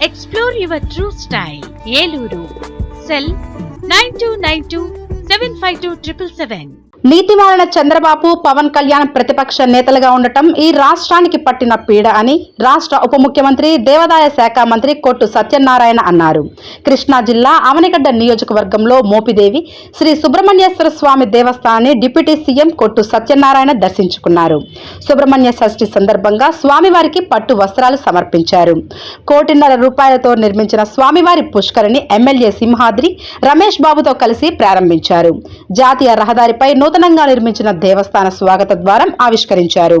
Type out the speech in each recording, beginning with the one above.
Explore your true style. Yeluru. Cell 9292 752 777. నీతిమాలిన చంద్రబాబు పవన్ కళ్యాణ్ ప్రతిపక్ష నేతలుగా ఉండటం ఈ రాష్ట్రానికి పట్టిన పీడ అని రాష్ట్ర ఉప ముఖ్యమంత్రి దేవాదాయ శాఖ మంత్రి కొట్టు సత్యనారాయణ అన్నారు. కృష్ణా జిల్లా అవనిగడ్డ నియోజకవర్గంలో మోపిదేవి శ్రీ సుబ్రహ్మణ్యేశ్వర స్వామి దేవస్థానాన్ని డిప్యూటీ సీఎం కొట్టు సత్యనారాయణ దర్శించుకున్నారు. సుబ్రహ్మణ్య షష్ఠి సందర్భంగా స్వామివారికి పట్టు వస్త్రాలు సమర్పించారు. కోటిన్నర రూపాయలతో నిర్మించిన స్వామివారి పుష్కరిని ఎమ్మెల్యే సింహాద్రి రమేష్ బాబుతో కలిసి ప్రారంభించారు. జాతీయ రహదారిపై నూతనంగా నిర్మించిన దేవస్థాన స్వాగత ద్వారం ఆవిష్కరించారు.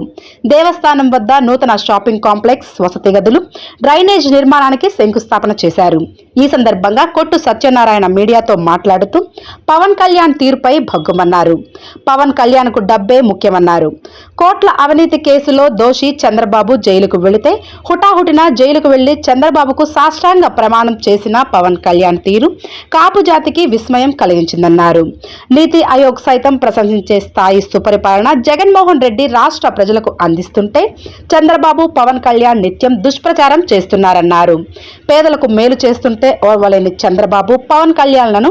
దేవస్థానం వద్ద నూతన షాపింగ్ కాంప్లెక్స్ వసతి గదులు డ్రైనేజ్ నిర్మాణానికి శంకుస్థాపన చేశారు. ఈ సందర్భంగా కొట్టు సత్యనారాయణ మీడియాతో మాట్లాడుతూ పవన్ కళ్యాణ్ తీరుపై భగ్గుమన్నారు. పవన్ కళ్యాణ్కు డబ్బే ముఖ్యమన్నారు. కోట్ల అవినీతి కేసులో దోషి చంద్రబాబు జైలుకు వెళితే హుటాహుటిన జైలుకు వెళ్ళి చంద్రబాబుకు సాష్టాంగ ప్రమాణం చేసిన పవన్ కళ్యాణ్ తీరు కాపు జాతికి విస్మయం కలిగించిందన్నారు. నీతి ఆయోగ్ సైతం ప్రశంసించే స్థాయి సుపరిపాలన జగన్మోహన్ రెడ్డి రాష్ట్ర ప్రజలకు అందిస్తుంటే చంద్రబాబు పవన్ కళ్యాణ్ నిత్యం దుష్ప్రచారం చేస్తున్నారన్నారు. పేదలకు మేలు చేస్తుంటే ఓర్వలేని చంద్రబాబు పవన్ కళ్యాణ్లను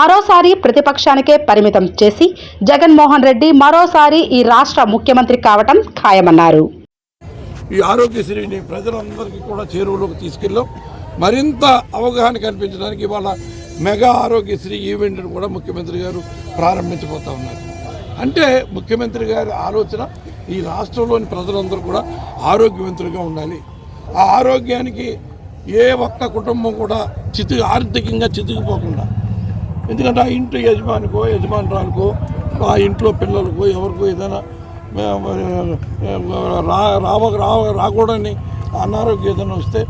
మరోసారి ప్రతిపక్షానికే పరిమితం చేసి జగన్మోహన్ రెడ్డి మరోసారి ఈ రాష్ట్ర ముఖ్యమంత్రి కావటం ఖాయమన్నారు. ఈ ఆరోగ్యశ్రీని ప్రజలందరికీ కూడా చేరువలోకి తీసుకెళ్ళాం. మరింత అవగాహన కల్పించడానికి ఇవాళ మెగా ఆరోగ్యశ్రీ ఈవెంట్ను కూడా ముఖ్యమంత్రి గారు ప్రారంభించబోతా ఉన్నారు. అంటే ముఖ్యమంత్రి గారి ఆలోచన ఈ రాష్ట్రంలోని ప్రజలందరూ కూడా ఆరోగ్యవంతులుగా ఉండాలి. ఆ ఆరోగ్యానికి ఏ ఒక్క కుటుంబం కూడా చితి ఆర్థికంగా చితికిపోకుండా. ఎందుకంటే ఆ ఇంటి యజమానికో యజమానురాలకో ఆ ఇంట్లో పిల్లలకో ఎవరికో ఏదైనా రా రావ రావ రాకూడని అనారోగ్యం ఏదైనా వస్తే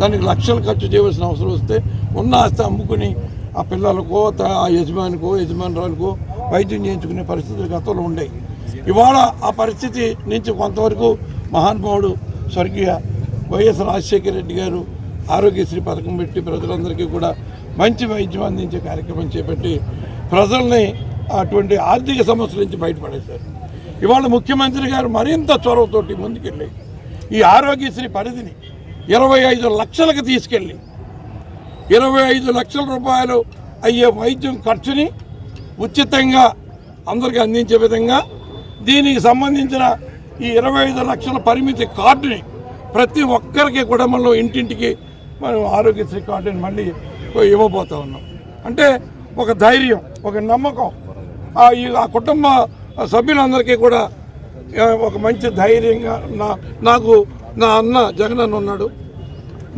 దానికి లక్షలు ఖర్చు చేయవలసిన అవసరం వస్తే ఉన్న ఆస్తి అమ్ముకుని ఆ పిల్లలకో త- ఆ యజమానికో యజమానురాలకో వైద్యం చేయించుకునే పరిస్థితులు గతంలో ఉండేవి ఇవాళ ఆ పరిస్థితి నుంచి కొంతవరకు మహానుభావుడు స్వర్గీయ వైఎస్ రాజశేఖర రెడ్డి గారు ఆరోగ్యశ్రీ పథకం పెట్టి ప్రజలందరికీ కూడా మంచి వైద్యం అందించే కార్యక్రమం చేపట్టి ప్రజల్ని అటువంటి ఆర్థిక సమస్యల నుంచి బయటపడేశారు. ఇవాళ ముఖ్యమంత్రి గారు మరింత చొరవతోటి ముందుకెళ్ళి ఈ ఆరోగ్యశ్రీ పరిధిని ఇరవై ఐదు లక్షలకు తీసుకెళ్ళి ఇరవై ఐదు లక్షల రూపాయలు అయ్యే వైద్యం ఖర్చుని ఉచితంగా అందరికీ అందించే విధంగా దీనికి సంబంధించిన ఈ ఇరవై ఐదు లక్షల పరిమితి కార్డుని ప్రతి ఒక్కరికి కూడా మనం ఇంటింటికి మనం ఆరోగ్యశ్రీ కార్డుని మళ్ళీ ఇవ్వబోతా ఉన్నాం. అంటే ఒక ధైర్యం ఒక నమ్మకం. ఆ ఈ ఆ కుటుంబ సభ్యులందరికీ కూడా ఒక మంచి ధైర్యంగా నా నాకు నా అన్న జగన్ అన్న ఉన్నాడు.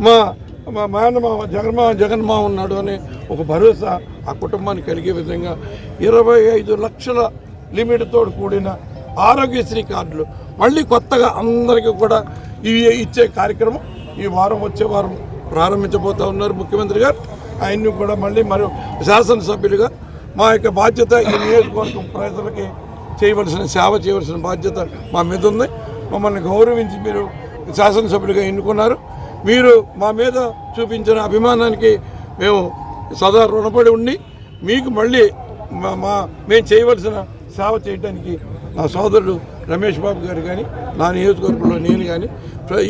మా మా మేనమామ జగన్మా జగన్మా ఉన్నాడు అనే ఒక భరోసా ఆ కుటుంబానికి కలిగే విధంగా ఇరవై ఐదు లక్షల లిమిట్తో కూడిన ఆరోగ్యశ్రీ కార్డులు మళ్ళీ కొత్తగా అందరికీ కూడా ఇవి ఇచ్చే కార్యక్రమం ఈ వారం వచ్చే వారం ప్రారంభించబోతా ఉన్నారు ముఖ్యమంత్రి గారు. ఆయన్ని కూడా మళ్ళీ మరియు శాసనసభ్యులుగా మా యొక్క బాధ్యత ఈ నియోజకవర్గం ప్రజలకి చేయవలసిన సేవ చేయవలసిన బాధ్యత మా మీద ఉంది. మమ్మల్ని గౌరవించి మీరు శాసనసభ్యులుగా ఎన్నుకున్నారు. మీరు మా మీద చూపించిన అభిమానానికి మేము సదా రుణపడి ఉండి మీకు మళ్ళీ మా మా మేము చేయవలసిన సేవ చేయడానికి నా సోదరుడు రమేష్ బాబు గారు కానీ నా నియోజకవర్గంలో నేను కానీ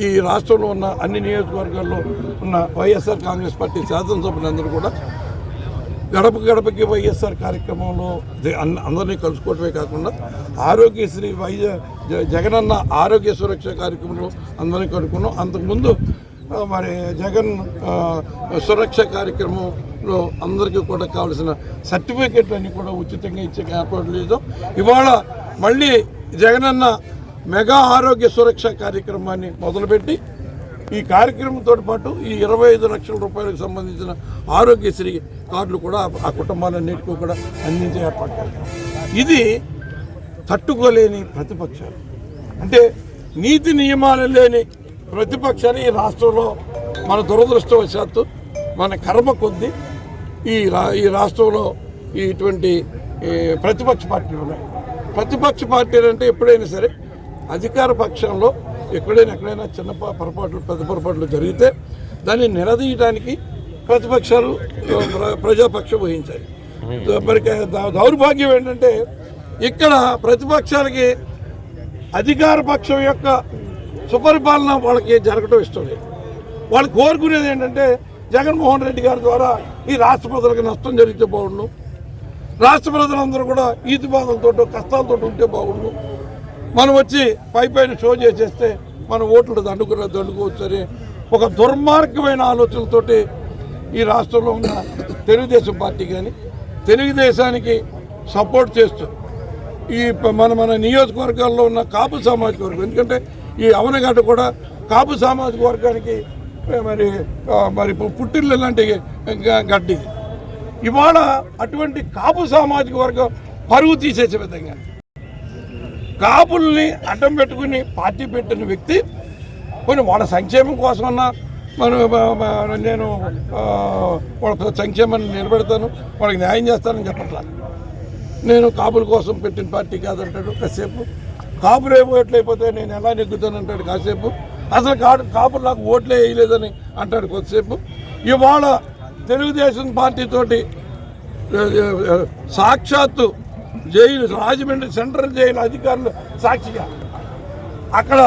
ఈ రాష్ట్రంలో ఉన్న అన్ని నియోజకవర్గాల్లో ఉన్న వైఎస్ఆర్ కాంగ్రెస్ పార్టీ శాసనసభ్యులందరూ కూడా గడప గడపకి వైఎస్ఆర్ కార్యక్రమంలో ది- అందరినీ కలుసుకోవటమే కాకుండా ఆరోగ్యశ్రీ వైద్య జ- జగనన్న ఆరోగ్య సురక్ష కార్యక్రమంలో అందరినీ కనుక్కున్నాం. అంతకుముందు మరి జగన్ సురక్ష కార్యక్రమంలో అందరికీ కూడా కావాల్సిన సర్టిఫికెట్లన్నీ కూడా ఉచితంగా ఇచ్చే ఏర్పాటు లేదు. ఇవాళ మళ్ళీ జగనన్న మెగా ఆరోగ్య సురక్ష కార్యక్రమాన్ని మొదలుపెట్టి ఈ కార్యక్రమంతో పాటు ఈ ఇరవై ఐదు లక్షల రూపాయలకు సంబంధించిన ఆరోగ్యశ్రీ కార్డులు కూడా ఆ కుటుంబాలన్నిటికీ కూడా అందించే ఏర్పాటు చేస్తాం. ఇది తట్టుకోలేని ప్రతిపక్షాలు. అంటే నీతి నియమాలు లేని ప్రతిపక్షాలు ఈ రాష్ట్రంలో మన దురదృష్టవశాత్తు మన కర్మ కొద్దీ ఈ రా ఈ రాష్ట్రంలో ఈ ఇటువంటి ప్రతిపక్ష పార్టీలు ఉన్నాయి. ప్రతిపక్ష పార్టీలు అంటే ఎప్పుడైనా సరే అధికార పక్షంలో ఎక్కడైనా ఎక్కడైనా చిన్న పొరపాట్లు పెద్ద పొరపాట్లు జరిగితే దాన్ని నిలదీయడానికి ప్రతిపక్షాలు ప్ర- ప్రజాపక్షం వహించాలి. మరి ద- దౌర్భాగ్యం ఏంటంటే ఇక్కడ ప్రతిపక్షాలకి అధికార పక్షం యొక్క సుపరిపాలన వాళ్ళకి జరగటం ఇష్టం లేదు. వాళ్ళు కోరుకునేది ఏంటంటే జగన్మోహన్ రెడ్డి గారి ద్వారా ఈ రాష్ట్ర ప్రజలకు నష్టం జరిగితే బాగుండు. రాష్ట్ర ప్రజలందరూ కూడా ఈతి బాధలతో కష్టాలతో ఉంటే బాగుండు. మనం వచ్చి పై పైన షో చేసేస్తే మన ఓట్లు దండుకున్న దండుకోవచ్చు అని ఒక దుర్మార్గమైన ఆలోచనలతోటి ఈ రాష్ట్రంలో ఉన్న తెలుగుదేశం పార్టీ కానీ తెలుగుదేశానికి సపోర్ట్ చేస్తూ ఈ ప- మన మన నియోజకవర్గాల్లో ఉన్న కాపు సామాజిక వర్గం ఎందుకంటే ఈ అవనగడ్డ కూడా కాపు సామాజిక వర్గానికి మరి మరి పుట్టిల్లు లాంటి గడ్డి ఇవాళ అటువంటి కాపు సామాజిక వర్గం పరువు తీసేసే విధంగా. కాపుల్ని అడ్డం పెట్టుకుని పార్టీ పెట్టిన వ్యక్తి కొన్ని వాళ్ళ సంక్షేమం కోసమన్నా మనం నేను వాళ్ళ సంక్షేమాన్ని నిలబెడతాను వాళ్ళకి న్యాయం చేస్తానని చెప్పట్లా. నేను కాపుల కోసం పెట్టిన పార్టీ కాదంటాడు కాసేపు. కాపులు ఏ నేను ఎలా నెగ్గుతానంటాడు కాసేపు. అసలు కాడు కాపులు నాకు ఓట్లే వేయలేదని అంటాడు కొద్దిసేపు. ఇవాళ తెలుగుదేశం పార్టీతోటి సాక్షాత్తు జైలు రాజమండ్రి సెంట్రల్ జైలు అధికారులు సాక్షిగా. అక్కడ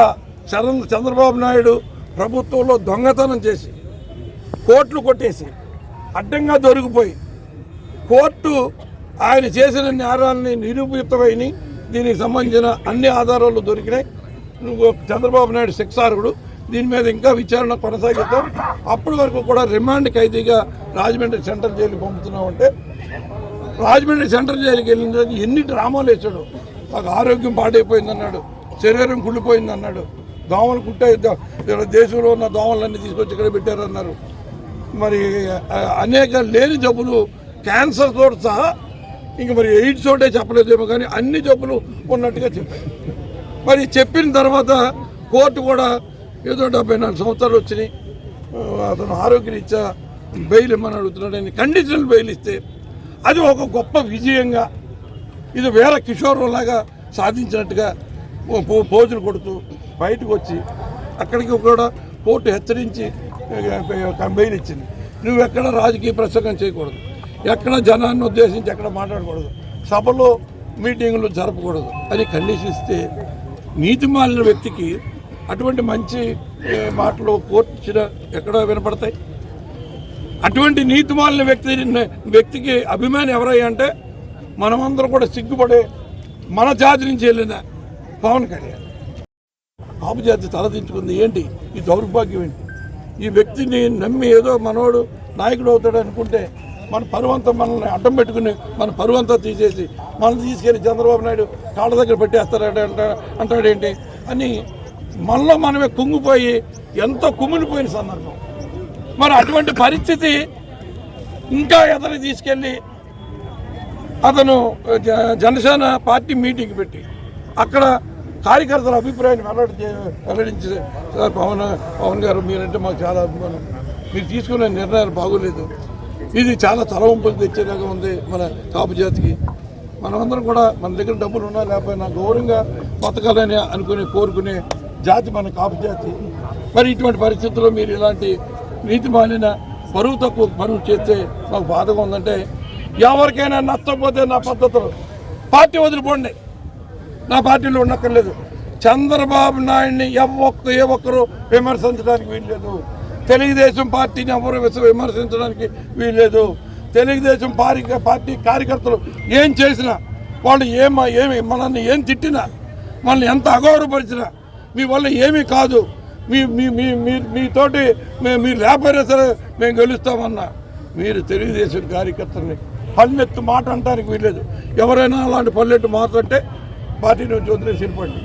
చంద్ర చంద్రబాబు నాయుడు ప్రభుత్వంలో దొంగతనం చేసి కోట్లు కొట్టేసి అడ్డంగా దొరికిపోయి కోర్టు ఆయన చేసిన నేరాలని నిరూపితమైన దీనికి సంబంధించిన అన్ని ఆధారాలు దొరికినాయి. నువ్వు చంద్రబాబు నాయుడు శిక్షార్హుడు. దీని మీద ఇంకా విచారణ కొనసాగిద్దాం. అప్పటి వరకు కూడా రిమాండ్ ఖైదీగా రాజమండ్రి సెంట్రల్ జైలు పంపుతున్నామంటే రాజమండ్రి సెంట్రల్ జైలుకి వెళ్ళిన తర్వాత ఎన్ని డ్రామాలు వేసాడు నాకు ఆరోగ్యం పాడైపోయింది అన్నాడు శరీరం కుళ్ళిపోయింది అన్నాడు దోమలు కుట్టే దేశంలో ఉన్న దోమలన్నీ తీసుకొచ్చి ఇక్కడ పెట్టారన్నారు. మరి అనేక లేని జబ్బులు క్యాన్సర్ తోటి సహా ఇంక మరి ఎయిడ్స్ తోటే చెప్పలేదేమో కానీ అన్ని జబ్బులు ఉన్నట్టుగా చెప్పారు. మరి చెప్పిన తర్వాత కోర్టు కూడా ఏదో డెబ్బై నాలుగు సంవత్సరాలు వచ్చినాయి. అతను ఆరోగ్యరీత్యా బెయిల్ ఇమ్మని అడుగుతున్నాడని కండిషనల్ బెయిల్ ఇస్తే అది ఒక గొప్ప విజయంగా ఇది వేరే కిషోరంలాగా సాధించినట్టుగా పోజులు కొడుతూ బయటకు వచ్చి అక్కడికి కూడా కోర్టు హెచ్చరించి బెయిల్ ఇచ్చింది. నువ్వు ఎక్కడ రాజకీయ ప్రసంగం చేయకూడదు. ఎక్కడ జనాన్ని ఉద్దేశించి ఎక్కడ మాట్లాడకూడదు. సభలో మీటింగులు జరపకూడదు. అని కండిషన్ ఇస్తే నీతి మాలిన వ్యక్తికి అటువంటి మంచి మాటలు కోర్టు ఇచ్చిన వినపడతాయి. అటువంటి నీతిమాలిన వ్యక్తి వ్యక్తికి అభిమాని ఎవరయ్యా అంటే మనమందరం కూడా సిగ్గుపడే మన జాతి నుంచి వెళ్ళిన పవన్ కళ్యాణ్. బాబు జాతి తలదించుకుంది. ఏంటి? ఈ దౌర్భాగ్యం ఏంటి? ఈ వ్యక్తిని నమ్మి ఏదో మనోడు నాయకుడు అవుతాడు అనుకుంటే మన పరువంతా మనల్ని అడ్డం పెట్టుకుని మన పరువంతా తీసేసి మనం తీసుకెళ్ళి చంద్రబాబు నాయుడు కాళ్ళ దగ్గర పెట్టేస్తాడు అంట అంటాడేంటి? అని మళ్ళీ మనమే కుంగిపోయి ఎంతో కుమిలిపోయిన సందర్భం. మరి అటువంటి పరిస్థితి ఇంకా ఎదరి తీసుకెళ్ళి అతను జ- జనసేన పార్టీ మీటింగ్ పెట్టి అక్కడ కార్యకర్తల అభిప్రాయాన్ని వెల్లడి వెల్లడించి సార్ పవన్ పవన్ గారు మీరంటే మాకు చాలా అభిమానం. మీరు తీసుకునే నిర్ణయాలు బాగోలేదు. ఇది చాలా తలవంపులు తెచ్చేలాగా ఉంది మన కాపు జాతికి. మనమందరం కూడా మన దగ్గర డబ్బులు ఉన్నా లేకపోయినా గౌరవంగా బతకాలని అనుకునే కోరుకునే జాతి మన కాపు జాతి. మరి ఇటువంటి పరిస్థితుల్లో మీరు ఇలాంటి నీతి మాలిన పరువు తక్కువ పనులు చేస్తే మాకు బాధగా ఉందంటే ఎవరికైనా నచ్చకపోతే నా పద్ధతులు. పార్టీ వదిలిపోండి. నా పార్టీలో ఉండక్కర్లేదు. చంద్రబాబు నాయుడిని ఎవ ఒక్క ఏ ఒక్కరు విమర్శించడానికి వీల్లేదు. తెలుగుదేశం పార్టీని ఎవరు విమర్శించడానికి వీల్లేదు. తెలుగుదేశం పారి పార్టీ కార్యకర్తలు ఏం చేసినా వాళ్ళు ఏమ ఏమి మనల్ని ఏం తిట్టినా మనల్ని ఎంత అగౌరవపరిచినా మీ వల్ల ఏమీ కాదు. మీ మీ మీ మీ మీతోటి మే- మీరు లేకపోయినా సరే మేము గెలుస్తామన్నా. మీరు తెలుగుదేశం కార్యకర్తల్ని పల్లెత్తు మాట అంటానికి వీల్లేదు. ఎవరైనా అలాంటి పల్లెట్టు మాట్లాడితే పార్టీ నుంచి వదిలేసి వెళ్ళిపోండి.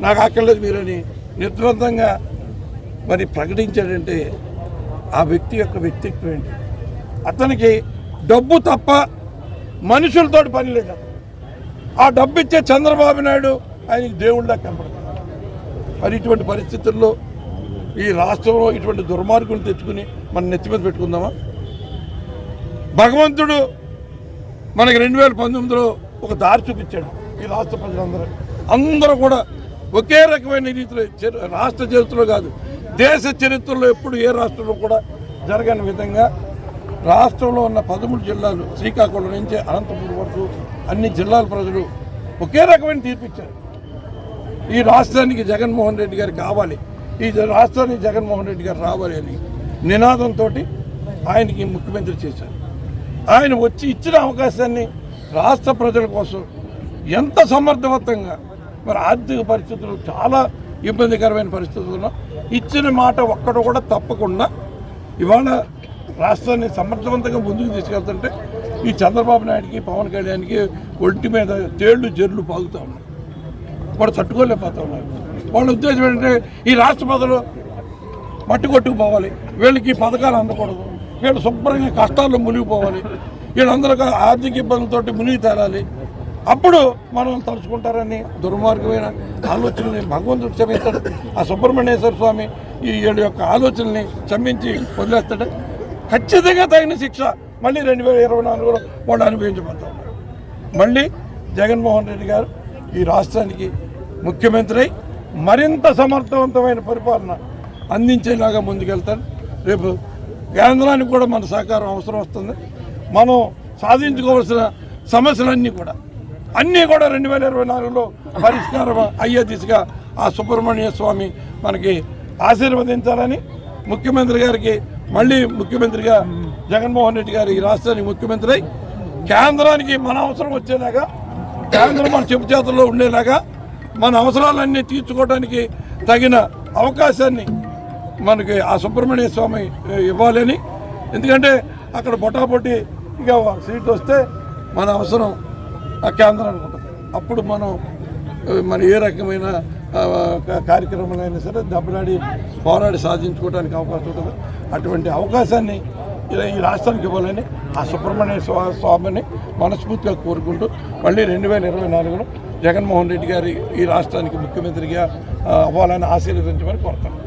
నాకు అక్కర్లేదు మీరని నిర్ద్వందంగా మరి ప్రకటించాడంటే ఆ వ్యక్తి యొక్క వ్యక్తిత్వం ఏంటి? అతనికి డబ్బు తప్ప మనుషులతో పని లేదు ఆ డబ్బు ఇచ్చే చంద్రబాబు నాయుడు ఆయనకి దేవుళ్ళ కనపడతాడు. మరి ఇటువంటి పరిస్థితుల్లో ఈ రాష్ట్రంలో ఇటువంటి దుర్మార్గులు తెచ్చుకుని మనం నెత్తి మీద పెట్టుకుందామా? భగవంతుడు మనకి రెండు వేల పంతొమ్మిదిలో ఒక దారి చూపించాడు ఈ రాష్ట్ర ప్రజలందరూ. అందరూ కూడా ఒకే రకమైన రీతిలో చరి- రాష్ట్ర చరిత్రలో కాదు దేశ చరిత్రలో ఎప్పుడు ఏ రాష్ట్రంలో కూడా జరగని విధంగా రాష్ట్రంలో ఉన్న పదమూడు జిల్లాలు శ్రీకాకుళం నుంచి అనంతపురం వరకు అన్ని జిల్లాల ప్రజలు ఒకే రకమైన తీర్పు ఇచ్చారు. ఈ రాష్ట్రానికి జగన్మోహన్ రెడ్డి గారు కావాలి. ఈ జ- రాష్ట్రానికి జగన్మోహన్ రెడ్డి గారు రావాలి అని నినాదంతో ఆయనకి ముఖ్యమంత్రి చేశారు. ఆయన వచ్చి ఇచ్చిన అవకాశాన్ని రాష్ట్ర ప్రజల కోసం ఎంత సమర్థవంతంగా మరి ఆర్థిక పరిస్థితులు చాలా ఇబ్బందికరమైన పరిస్థితుల్లో ఇచ్చిన మాట ఒక్కడు కూడా తప్పకుండా ఇవాళ రాష్ట్రాన్ని సమర్థవంతంగా ముందుకు తీసుకెళ్తుంటే ఈ చంద్రబాబు నాయుడికి పవన్ కళ్యాణ్కి ఒంటి మీద తేళ్ళు జర్లు పాగుతూ ఉన్నాయి. వాడు తట్టుకోలేకపోతా ఉన్నారు వాళ్ళ ఉద్దేశం ఏంటంటే ఈ రాష్ట్ర ప్రజలు మట్టి కొట్టుకుపోవాలి. వీళ్ళకి ఈ పథకాలు అందకూడదు. వీళ్ళు శుభ్రంగా కష్టాల్లో మునిగిపోవాలి. వీళ్ళందరూ ఆర్థిక ఇబ్బందులతోటి మునిగి తేరాలి అప్పుడు మనం తలుచుకుంటారని దుర్మార్గమైన ఆలోచనని భగవంతుడు క్షమిస్తాడు. ఆ సుబ్రహ్మణ్యేశ్వర స్వామి ఈ వీళ్ళ యొక్క ఆలోచనని క్షమించి వదిలేస్తాడు. ఖచ్చితంగా తగిన శిక్ష మళ్ళీ రెండు వేల ఇరవై నాలుగులో వాళ్ళు అనుభవించబోతా ఉన్నారు మళ్ళీ జగన్మోహన్ రెడ్డి గారు ఈ రాష్ట్రానికి ముఖ్యమంత్రి మరింత సమర్థవంతమైన పరిపాలన అందించేలాగా ముందుకెళ్తాడు. రేపు కేంద్రానికి కూడా మన సహకారం అవసరం వస్తుంది. మనం సాధించుకోవాల్సిన సమస్యలన్నీ కూడా అన్నీ కూడా రెండు వేల ఇరవై నాలుగులో పరిష్కారం అయ్యే దిశగా ఆ సుబ్రహ్మణ్య స్వామి మనకి ఆశీర్వదించాలని ముఖ్యమంత్రి గారికి మళ్ళీ ముఖ్యమంత్రిగా జగన్మోహన్ రెడ్డి గారు ఈ రాష్ట్రానికి ముఖ్యమంత్రి కేంద్రానికి మన అవసరం వచ్చేలాగా కేంద్రం మన చెప్పు చేతుల్లో ఉండేలాగా మన అవసరాలన్నీ తీర్చుకోవడానికి తగిన అవకాశాన్ని మనకి ఆ సుబ్రహ్మణ్య స్వామి ఇవ్వాలని. ఎందుకంటే అక్కడ పొటాపొట్టిగా సీట్ వస్తే మన అవసరం ఆ కేంద్రానికి ఉంటుంది అప్పుడు మనం మన ఏ రకమైన కార్యక్రమాలైనా సరే దెబ్బలాడి పోరాడి సాధించుకోవడానికి అవకాశం ఉంటుంది. అటువంటి అవకాశాన్ని ఇలా ఈ రాష్ట్రానికి ఇవ్వాలని ఆ సుబ్రహ్మణ్య స్వామిని మనస్ఫూర్తిగా కోరుకుంటూ మళ్ళీ రెండు వేల ఇరవై నాలుగులో జగన్మోహన్ రెడ్డి గారి ఈ రాష్ట్రానికి ముఖ్యమంత్రిగా అవ్వాలని ఆశీర్వదించమని కోరుతాను